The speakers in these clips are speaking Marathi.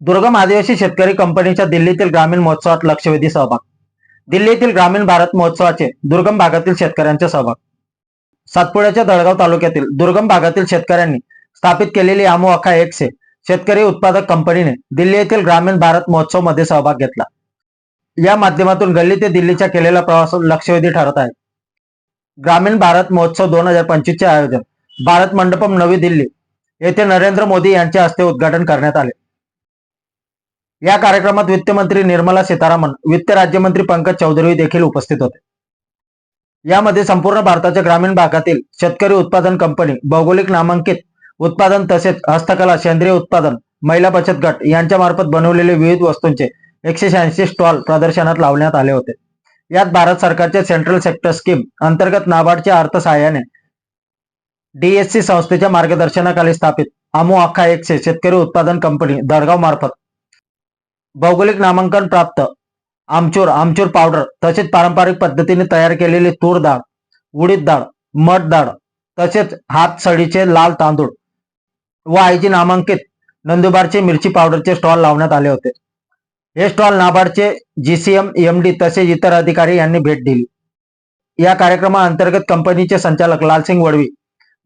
दुर्गम आदिवासी शेतकरी कंपनीच्या दिल्लीतील ग्रामीण महोत्सवात लक्षवेधी सहभाग. दिल्लीतील ग्रामीण भारत महोत्सवाचे दुर्गम भागातील शेतकऱ्यांचे सहभाग. सातपुड्याच्या दळगाव तालुक्यातील दुर्गम भागातील शेतकऱ्यांनी स्थापित केलेली आमो अखा एकशे शेतकरी उत्पादक कंपनीने दिल्ली येथील ग्रामीण भारत महोत्सवमध्ये सहभाग घेतला. या माध्यमातून गल्ली ते दिल्लीच्या केलेला प्रवास लक्षवेधी ठरत आहे. ग्रामीण भारत महोत्सव दोन हजार पंचवीस चे आयोजन भारत मंडपम नवी दिल्ली येथे नरेंद्र मोदी यांच्या हस्ते उद्घाटन करण्यात आले. या कार्यक्रमात वित्तमंत्री निर्मला सीतारामन वित्त राज्यमंत्री पंकज चौधरी देखील उपस्थित होते. यामध्ये संपूर्ण भारताच्या ग्रामीण भागातील शेतकरी उत्पादन कंपनी भौगोलिक नामांकित उत्पादन तसेच हस्तकला सेंद्रिय उत्पादन महिला बचत गट यांच्या मार्फत बनवलेले विविध वस्तूंचे एकशे शहाऐंशी स्टॉल प्रदर्शनात लावण्यात आले होते. यात भारत सरकारच्या सेंट्रल सेक्टर स्कीम अंतर्गत नाबार्डच्या अर्थसहाय्याने डीएससी संस्थेच्या मार्गदर्शनाखाली स्थापित आमो अख्खा एकशे शेतकरी उत्पादन कंपनी दडगाव मार्फत भौगोलिक नामांकन प्राप्त. आमचूर आमचूर पावडर तसेच पारंपरिक पद्धतीने तयार केलेली तूर डाळ उडीद डाळ मठ डाळ तसेच हात सडीचे लाल तांदूळ. व आईची नामांकित नंदुरबारचे मिरची पावडरचे स्टॉल लावण्यात आले होते. हे स्टॉल नाबार्डचे जीसीएम एमडी तसेच इतर अधिकारी यांनी भेट दिली. या कार्यक्रमाअंतर्गत कंपनीचे संचालक लालसिंग वडवी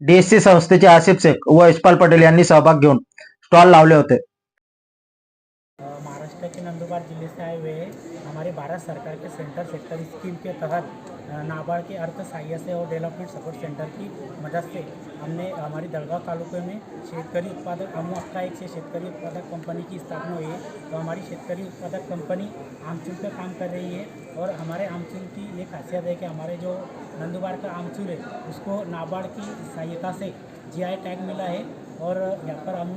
डीएससी संस्थेचे आसिफ शेख व यशपाल पटेल यांनी सहभाग घेऊन स्टॉल लावले होते. भारत सरकार के सेंटर सेक्टर स्कीम के तहत नाबार्ड के अर्थ सहाय्य से और डेवलपमेंट सपोर्ट सेंटर की मदद से हमने हमारी दलगांव तालुके में शेतकारी उत्पादक अमू अक्का एक से शेतकरी उत्पादक कंपनी की स्थापना हुई है। तो हमारी शेतकारी उत्पादक कंपनी आमचूर पर काम कर रही है और हमारे आमचूर की ये खासियत है कि हमारे जो नंदुबार का आमचूर है, उसको नाबार्ड की सहायता से जीआई टैग मिला है और यहाँ पर हम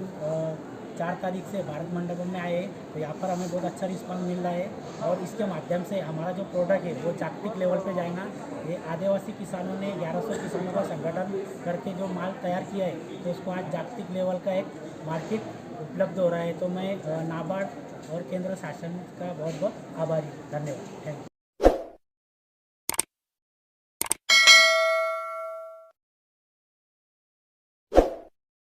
चार तारीख से भारत मंडपम में आए हैं तो यहाँ पर हमें बहुत अच्छा रिस्पॉन्स मिल रहा है। और इसके माध्यम से हमारा जो प्रोडक्ट है, वो जागतिक लेवल पे जाएगा। ये आदिवासी किसानों ने 1100 किसानों का संगठन करके जो माल तैयार किया है तो उसको आज जागतिक लेवल का एक मार्केट उपलब्ध हो रहा है। तो मैं नाबार्ड और केंद्र शासन का बहुत बहुत आभारी धन्यवाद। Thank you